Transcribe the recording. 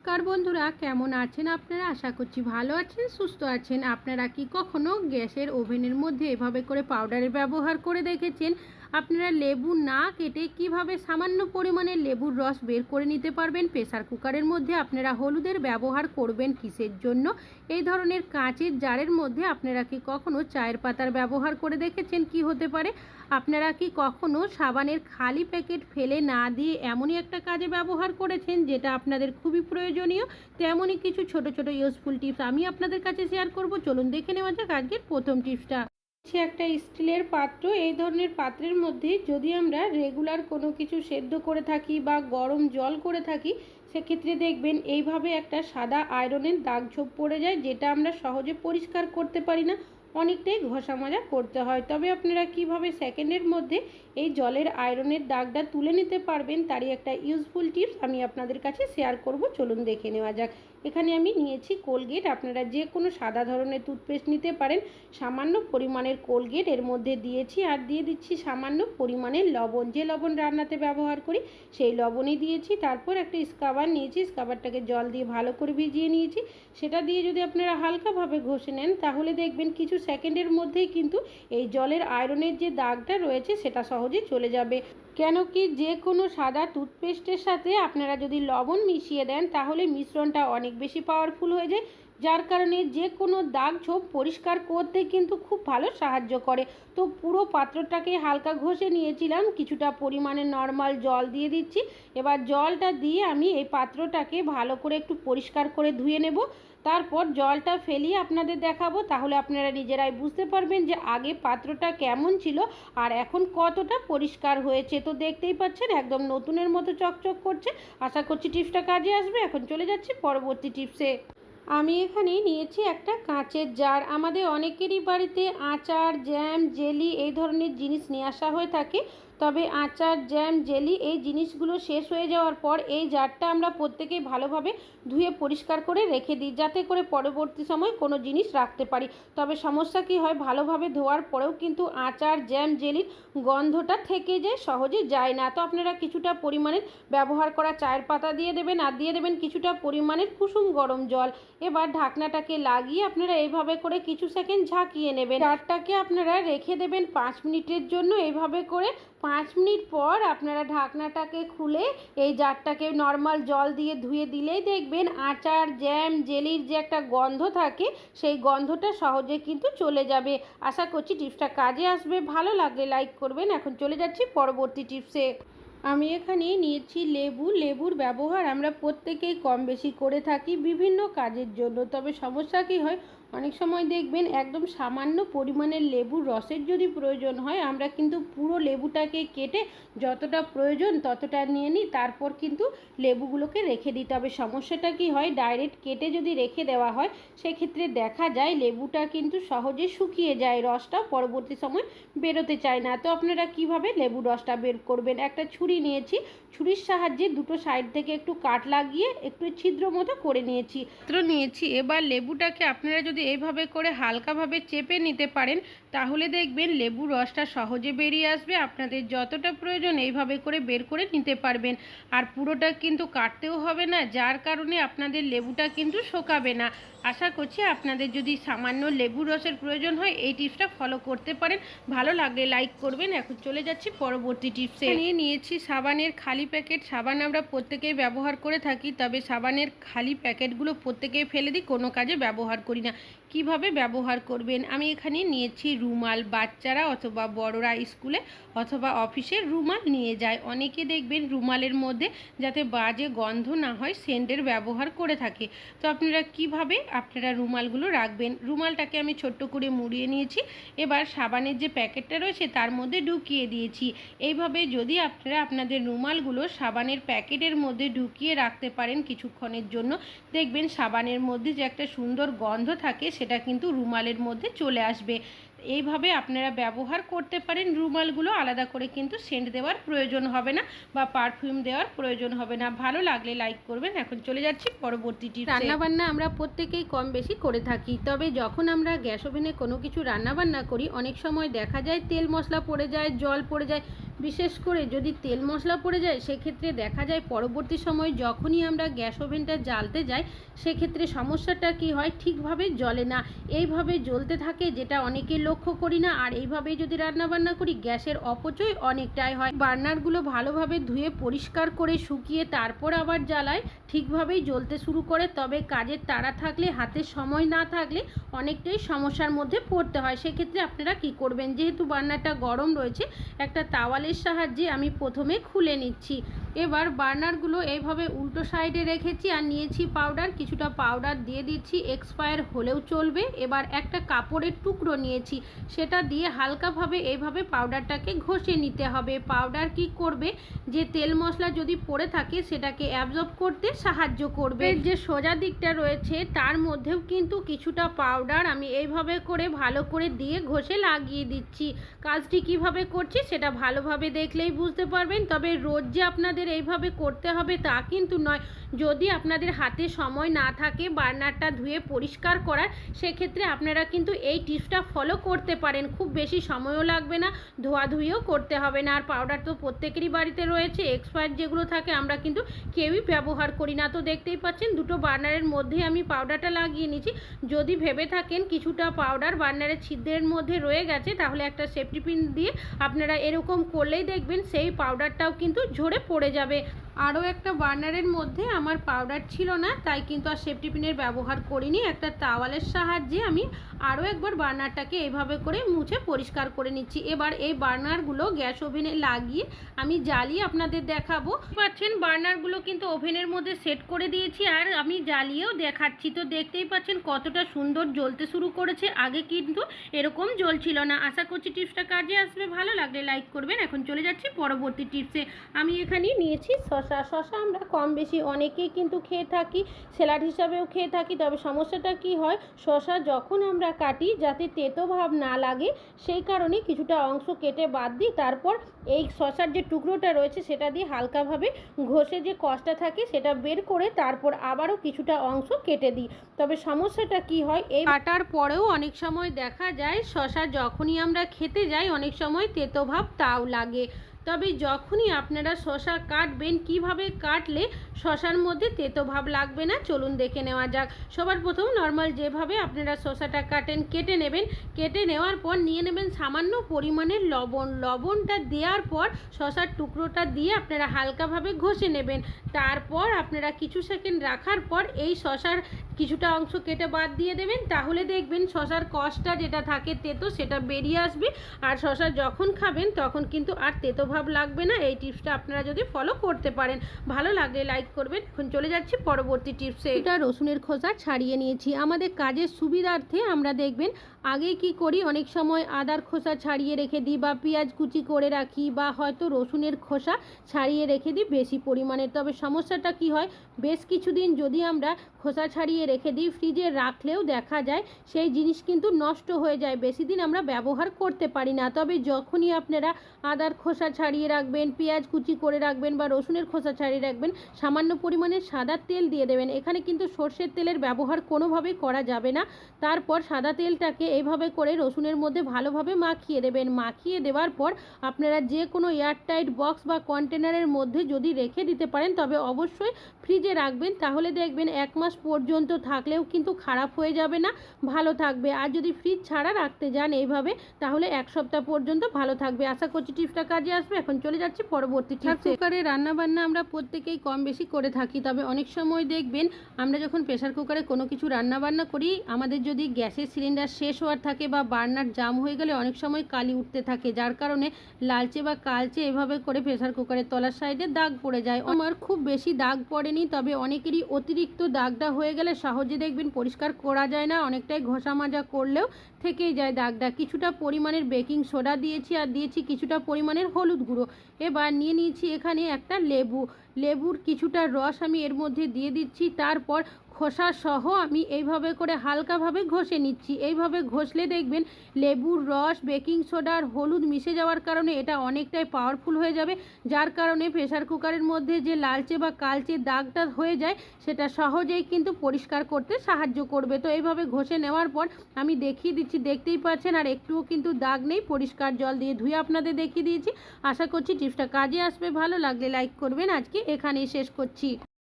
নমস্কার বন্ধুরা, কেমন আছেন আপনারা? আশা করছি ভালো আছেন, সুস্থ আছেন। আপনারা কি কখনো গ্যাসের ওভেনের মধ্যে এভাবে করে পাউডারের ব্যবহার করে দেখেছেন? আপনারা লেবু না কেটে কীভাবে সামান্য পরিমাণে লেবুর রস বের করে নিতে পারবেন? প্রেসার কুকারের মধ্যে আপনারা হলুদের ব্যবহার করবেন কিসের জন্য? এই ধরনের কাঁচের জারের মধ্যে আপনারা কি কখনো চায়ের পাতার ব্যবহার করে দেখেছেন? কি হতে পারে? আপনারা কি কখনো সাবানের খালি প্যাকেট ফেলে না দিয়ে এমনই একটা কাজে ব্যবহার করেছেন যেটা আপনাদের খুবই প্রয়োজনীয়? তেমনই কিছু ছোট ছোট ইউজফুল টিপস আমি আপনাদের কাছে শেয়ার করব। চলুন দেখে নেওয়া যাক আজকের প্রথম টিপসটা হচ্ছে একটা স্টিলের পাত্র। এই ধরনের পাত্রের মধ্যে যদি আমরা রেগুলার কোনো কিছু সেদ্ধ করে থাকি বা গরম জল করে থাকি, সেক্ষেত্রে দেখবেন এইভাবে একটা সাদা আয়রনের দাগ ছোপ পড়ে যায়, যেটা আমরা সহজে পরিষ্কার করতে পারি না। অনেকটাই ঘষা মাজা করতে হয়। তবে আপনারা কীভাবে সেকেন্ডের মধ্যে এই জলের আয়রনের দাগটা তুলে নিতে পারবেন, তারই একটা ইউজফুল টিপস আমি আপনাদের কাছে শেয়ার করব। চলুন দেখে নেওয়া যাক। এখানে আমি নিয়েছি কোলগেট। আপনারা যে কোনো সাদা ধরনের টুথপেস্ট নিতে পারেন। সামান্য পরিমাণের কোলগেট এর মধ্যে দিয়েছি আর দিয়ে দিচ্ছি সামান্য পরিমাণের লবণ। যে লবণ রান্নাতে ব্যবহার করি, সেই লবণই দিয়েছি। তারপর একটা স্কাবার নিয়েছি। স্কাবারটাকে জল দিয়ে ভালো করে ভিজিয়ে নিয়েছি। সেটা দিয়ে যদি আপনারা হালকাভাবে ঘষে নেন, তাহলে দেখবেন কিছু সেকেন্ডের মধ্যেই কিন্তু এই জলের আয়রনের যে দাগটা রয়েছে, সেটা সহজে চলে যাবে। কেন কি যে কোনো সাদা টুথপেস্টের সাথে আপনারা যদি লবণ মিশিয়ে দেন, তাহলে মিশ্রণটা অনেক বেশি পাওয়ারফুল হয়ে যায়। যার কারণে যে কোনো দাগ ছোপ পরিষ্কার করতে কিন্তু খুব ভালো সাহায্য করে। তো পুরো পাত্রটাকে হালকা ঘষে নিয়েছিলাম, কিছুটা পরিমাণে নর্মাল জল দিয়ে দিচ্ছি। এবার জলটা দিয়ে আমি এই পাত্রটাকে ভালো করে একটু পরিষ্কার করে ধুয়ে নেব। তারপর জলটা ফেলিয়ে আপনাদের দেখাবো, তাহলে আপনারা নিজেরাই বুঝতে পারবেন যে আগে পাত্রটা কেমন ছিল আর এখন কতটা পরিষ্কার হয়েছে। তো দেখতেই পাচ্ছেন একদম নতুনের মতো চকচক করছে। আশা করছি টিপসটা কাজে আসবে। এখন চলে যাচ্ছি পরবর্তী টিপসে। আমি এখানে নিয়েছি একটা কাঁচের জার। আমাদের অনেকেরই বাড়িতে আচার, জ্যাম, জেলি এই ধরনের জিনিস নিয়ে আসা হয়ে থাকে। তবে আচার, জ্যাম, জেলি এই জিনিসগুলো শেষ হয়ে যাওয়ার পর এই জারটা আমরা প্রত্যেকেই ভালোভাবে ধুয়ে পরিষ্কার করে রেখে দিই, যাতে করে পরবর্তী সময় কোনো জিনিস রাখতে পারি। তবে সমস্যা কি হয়, ভালোভাবে ধোয়ার পরেও কিন্তু আচার, জ্যাম, জেলির গন্ধটা থেকে যায় সহজে যায় না। তো আপনারা কিছুটা পরিমাণের ব্যবহার করা চায়ের পাতা দিয়ে দেবেন, আর দিয়ে দেবেন কিছুটা পরিমাণের কুসুম গরম জল। এবার ঢাকনাটাকে লাগিয়ে আপনারা এইভাবে করে কিছু সেকেন্ড ঝাঁকিয়ে নেবেন। জারটাকে আপনারা রেখে দেবেন পাঁচ মিনিটের জন্য। এইভাবে করে পাঁচ মিনিট পর আপনারা ঢাকনাটাকে খুলে এই জারটাকে নর্মাল জল দিয়ে ধুয়ে দিলেই দেখবেন আচার জ্যাম জেলির যে একটা গন্ধ থাকে, সেই গন্ধটা সহজে কিন্তু চলে যাবে। আশা করছি টিপসটা কাজে আসবে। ভালো লাগলে লাইক করবেন। এখন চলে যাচ্ছি পরবর্তী টিপসে। আমি এখানে নিয়েছি লেবু। লেবুর ব্যবহার আমরা প্রত্যেকেই কম বেশি করে থাকি বিভিন্ন কাজের জন্য। তবে সমস্যা কী হয়? অনেক সময় দেখবেন একদম সামান্য পরিমাণের লেবুর রসের যদি প্রয়োজন হয়, আমরা কিন্তু পুরো লেবুটাকে কেটে যতটা প্রয়োজন ততটা নিয়ে নিই, তারপর কিন্তু লেবুগুলোকে রেখে দিতে হবে। সমস্যাটা কি হয়? ডাইরেক্ট কেটে যদি রেখে দেওয়া হয়, সেক্ষেত্রে দেখা যায় লেবুটা কিন্তু সহজে শুকিয়ে যায় রসটা পরবর্তী সময় বেরোতে চায় না। তো আপনারা কীভাবে লেবুর রসটা বের করবেন? একটা ছুরি নিয়েছি, ছুরির সাহায্যে দুটো সাইড থেকে একটু কাট লাগিয়ে একটু ছিদ্র মতো করে নিয়েছি। নিয়েছি, এবার লেবুটাকে আপনারা যদি এইভাবে করে হালকাভাবে চেপে নিতে পারেন তাহলে দেখবেন লেবুর রসটা সহজে বেরিয়ে আসবে, আপনাদের যতটা প্রয়োজন এইভাবে করে বের করে নিতে পারবেন। আর পুরোটা কিন্তু কাটতেও হবে না, যার কারণে আপনাদের লেবুটা কিন্তু শোকাবে না। আশা করছি আপনাদের যদি সামান্য লেবুর রসের প্রয়োজন হয়, এই টিপসটা ফলো করতে পারেন। ভালো লাগলে লাইক করবেন। এখন চলে যাচ্ছি পরবর্তী টিপসে। নিয়ে নিয়েছি সাবানের খালি প্যাকেট। সাবান আমরা প্রত্যেকেই ব্যবহার করে থাকি, তবে সাবানের খালি প্যাকেটগুলো প্রত্যেকেই ফেলে দিই, কোনো কাজে ব্যবহার করি না। কীভাবে ব্যবহার করবেন? আমি এখানে নিয়েছি রুমাল বাচ্চারা অথবা বড়রা স্কুলে অথবা অফিসে রুমাল নিয়ে যায়। অনেকে দেখবেন রুমালের মধ্যে যাতে বাজে গন্ধ না হয় সেন্টের ব্যবহার করে থাকে। তো আপনারা কীভাবে আপনারা রুমালগুলো রাখবেন? রুমালটাকে আমি ছোট্ট করে মুড়িয়ে নিয়েছি। এবার সাবানের যে প্যাকেটটা রয়েছে তার মধ্যে ঢুকিয়ে দিয়েছি। এইভাবে যদি আপনারা আপনাদের রুমালগুলো সাবানের প্যাকেটের মধ্যে ঢুকিয়ে রাখতে পারেন কিছুক্ষণের জন্য, দেখবেন সাবানের মধ্যে যে একটা সুন্দর গন্ধ থাকে সেটা কিন্তু রুমালের মধ্যে চলে আসবে। এইভাবে আপনারা ব্যবহার করতে পারেন। রুমালগুলো আলাদা করে কিন্তু সেন্ট দেওয়ার প্রয়োজন হবে না বা পারফিউম দেওয়ার প্রয়োজন হবে না। ভালো লাগলে লাইক করবেন। এখন চলে যাচ্ছি পরবর্তীটি রান্নাবান্না আমরা প্রত্যেকেই কম বেশি করে থাকি। তবে যখন আমরা গ্যাস ওভেনে কোনো কিছু রান্নাবান্না করি, অনেক সময় দেখা যায় তেল মশলা পড়ে যায়, জল পড়ে যায় বিশেষ করে যদি তেল মশলা পড়ে যায়, সেক্ষেত্রে দেখা যায় পরবর্তী সময় যখনই আমরা গ্যাস ওভেনটা জ্বালতে যাই, সেক্ষেত্রে সমস্যাটা কি হয়? ঠিকভাবে জ্বলে না। এইভাবে জ্বলতে থাকে যেটা অনেকে লক্ষ্য করি না। আর এইভাবেই যদি রান্না বান্না করি, গ্যাসের অপচয় অনেকটাই হয়। বার্নারগুলো ভালোভাবে ধুয়ে পরিষ্কার করে শুকিয়ে তারপর আবার জ্বালায়, ঠিকভাবেই জ্বলতে শুরু করে। তবে কাজের তাড়া থাকলে, হাতে সময় না থাকলে অনেকটাই সমস্যার মধ্যে পড়তে হয়। সেক্ষেত্রে আপনারা কি করবেন? যেহেতু বার্নারটা গরম রয়েছে, একটা সাহায্যে আমি প্রথমে খুলে নিচ্ছি। এবার বার্নারগুলো এইভাবে উল্টো সাইডে রেখেছি আর নিয়েছি পাউডার। কিছুটা পাউডার দিয়ে দিচ্ছি, এক্সপায়ার হলেও চলবে। এবার একটা কাপড়ের টুকরো নিয়েছি, সেটা দিয়ে হালকাভাবে এইভাবে পাউডারটাকে ঘষে নিতে হবে। পাউডার কি করবে? যে তেল মশলা যদি পড়ে থাকে, সেটাকে অ্যাবজর্ব করতে সাহায্য করবে। যে সোজা দিকটা রয়েছে, তার মধ্যেও কিন্তু কিছুটা পাউডার আমি এইভাবে করে ভালো করে দিয়ে ঘষে লাগিয়ে দিচ্ছি। কাজটি কীভাবে করছি, সেটা ভালোভাবে দেখলেই বুঝতে পারবেন। তবে রোজ যে আপনাদের এইভাবে করতে হবে তা কিন্তু নয়। যদি আপনাদের হাতে সময় না থাকে বার্নারটা ধুয়ে পরিষ্কার করার, সেক্ষেত্রে আপনারা কিন্তু এই টিপসটা ফলো করতে পারেন। খুব বেশি সময়ও লাগবে না, ধোয়াধুয়িও করতে হবে না। আর পাউডার তো প্রত্যেকেরই বাড়িতে রয়েছে, এক্সপায়ার যেগুলো থাকে আমরা কিন্তু কেউই ব্যবহার করি না। তো দেখতেই পাচ্ছেন, দুটো বার্নারের মধ্যে আমি পাউডারটা লাগিয়ে নিয়েছি। যদি ভেবে থাকেন কিছুটা পাউডার বার্নারের ছিদ্রের মধ্যে রয়ে গেছে, তাহলে একটা সেফটি পিন দিয়ে আপনারা এরকম করলেই দেখবেন সেই পাউডারটাও কিন্তু ঝরে পড়ে যাবে। আরও একটা বার্নারের মধ্যে আমার পাউডার ছিল না, তাই কিন্তু আর সেফটি পিনের ব্যবহার করিনি। একটা তাওয়ালের সাহায্যে আমি আরও একবার বার্নারটাকে এইভাবে করে মুছে পরিষ্কার করে নিচ্ছি। এবার এই বার্নারগুলো গ্যাস ওভেনে লাগিয়ে আমি জ্বালিয়ে আপনাদের দেখাবো। পাচ্ছেন বার্নারগুলো কিন্তু ওভেনের মধ্যে সেট করে দিয়েছি আর আমি জ্বালিয়েও দেখাচ্ছি। তো দেখতেই পাচ্ছেন কতটা সুন্দর জ্বলতে শুরু করেছে। আগে কিন্তু এরকম জ্বলছিল না। আশা করছি টিপসটা কাজে আসবে। ভালো লাগলে লাইক করবেন। এখন চলে যাচ্ছি পরবর্তী টিপসে। আমি এখানে নিয়েছি শশা শশা আমরা কম বেশি অনেকেই কিন্তু খেয়ে থাকি, স্যালাড হিসাবেও খেয়ে থাকি, তবে সমস্যাটা কি হয়? শশা যখন আমরা কাটি যাতে তেতো ভাব না লাগে, সেই কারণে কিছুটা অংশ কেটে বাদ দিই তারপর এই শশার যে টুকরোটা রয়েছে সেটা দিয়ে হালকাভাবে ঘষে যে কষটা থাকে সেটা বের করে তারপর আবারও কিছুটা অংশ কেটে দিই। তবে সমস্যাটা কি হয়? এই কাটার পরেও অনেক সময় দেখা যায় শশা যখনই আমরা খেতে যাই অনেক সময় তেতো ভাব তাও লাগে। তবে যখনই আপনারা শশা কাটবেন, কীভাবে কাটলে শশার মধ্যে তেতো ভাব লাগবে না, চলুন দেখে নেওয়া যাক। সবার প্রথম নর্মাল যেভাবে আপনারা শশাটা কাটেন, কেটে নেবেন। কেটে নেওয়ার পর নিয়ে নেবেন সামান্য পরিমাণের লবণ। লবণটা দেওয়ার পর শশার টুকরোটা দিয়ে আপনারা হালকাভাবে ঘষে নেবেন। তারপর আপনারা কিছু সেকেন্ড রাখার পর এই শশার কিছুটা অংশ কেটে বাদ দিয়ে দেবেন। তাহলে দেখবেন শশার কষটা যেটা থাকে তেতো, সেটা বেরিয়ে আসবে। আর শশা যখন খাবেন, তখন কিন্তু আর তেতো ভাব লাগবে না, এই টিপসটা আপনারা যদি ফলো করতে পারেন। ভালো লাগলে লাইক করবেন। এখন চলে যাচ্ছি পরবর্তী টিপসে। এটা রসুনের খোসা ছাড়িয়ে নিয়েছি। আমাদের কাজের সুবিধার্থে আমরা দেখবেন, আগে কি করি? অনেক সময় আদার খোসা ছাড়িয়ে রেখে দিই বা পেঁয়াজ কুচি করে রাখি বা হয়তো রসুনের খোসা ছাড়িয়ে রেখে দিই বেশি পরিমাণে। তবে সমস্যাটা কি হয়? বেশ কিছুদিন যদি আমরা খোসা ছাড়িয়ে রেখে দিই, ফ্রিজে রাখলেও দেখা যায় সেই জিনিস কিন্তু নষ্ট হয়ে যায়। বেশি দিন আমরা ব্যবহার করতে পারি না। তবে যখনই আপনারা আদার খোসা ছাড়িয়ে রাখবেন, পেঁয়াজ কুচি করে রাখবেন বা রসুনের খোসা ছাড়িয়ে রাখবেন, সামান্য পরিমাণে সাদা তেল দিয়ে দেবেন। এখানে কিন্তু সর্ষের তেলের ব্যবহার কোনোভাবেই করা যাবে না। তারপর সাদা তেলটাকে এইভাবে করে রসুনের মধ্যে ভালোভাবে মাখিয়ে দেবেন। মাখিয়ে দেওয়ার পর আপনারা যে কোনো এয়ারটাইট বক্স বা কন্টেনারের মধ্যে যদি রেখে দিতে পারেন, তবে অবশ্যই ফ্রিজে রাখবেন। তাহলে দেখবেন এক মাস পর্যন্ত থাকলেও কিন্তু খারাপ হয়ে যাবে না, ভালো থাকবে। আর যদি ফ্রিজ ছাড়া রাখতে যান এইভাবে, তাহলে এক সপ্তাহ পর্যন্ত ভালো থাকবে। আশা করছি টিপসটা কাজে আসবে। এখন চলে যাচ্ছি পরবর্তী টিপস। কুকারে রান্না বান্না আমরা প্রত্যেকেই কম বেশি করে থাকি, তবে অনেক সময় দেখবেন আমরা যখন প্রেশার কুকারে কোনো কিছু রান্না বান্না করি, আমাদের যদি গ্যাসের সিলিন্ডার শেষ হওয়ার থাকে বা বার্নার জাম হয়ে গেলে অনেক সময় কালি উঠতে থাকে, যার কারণে লালচে বা কালচে এভাবে করে প্রেশার কুকারের তলার সাইডে দাগ পড়ে যায়। আমার খুব বেশি দাগ পড়েনি, তবে অনেকেরই অতিরিক্ত দাগটা হয়ে গেলে সহজে দেখবেন পরিষ্কার করা যায় না, অনেকটাই ঘষা মাজা করলেও থেকেই যায় দাগটা কিছুটা পরিমাণের বেকিং সোডা দিয়েছি আর দিয়েছি কিছুটা পরিমাণের হলুদ গুঁড়ো। এবার নিয়ে নিয়েছি এখানে একটা লেবু। লেবুর কিছুটা রস আমি এর মধ্যে দিয়ে দিচ্ছি। তারপর খোসা সহ আমি এইভাবে করে হালকাভাবে ঘষে নিচ্ছি। এইভাবে ঘষলে দেখবেন লেবুর রস, বেকিং সোডা আর হলুদ মিশে যাওয়ার কারণে এটা অনেকটাই পাওয়ারফুল হয়ে যাবে, যার কারণে প্রেসার কুকারের মধ্যে যে লালচে বা কালচে দাগটা হয়ে যায়, সেটা সহজেই কিন্তু পরিষ্কার করতে সাহায্য করবে। তো এইভাবে ঘষে নেওয়ার পর আমি দেখিয়ে দিচ্ছি, দেখতেই পাচ্ছেন, আর একটুও কিন্তু দাগ নেই, পরিষ্কার জল দিয়ে ধুয়ে আপনাদের দেখিয়ে দিয়েছি। আশা করছি টিপসটা কাজে আসবে, ভালো লাগলে লাইক করবেন। আজকে এখানেই শেষ করছি।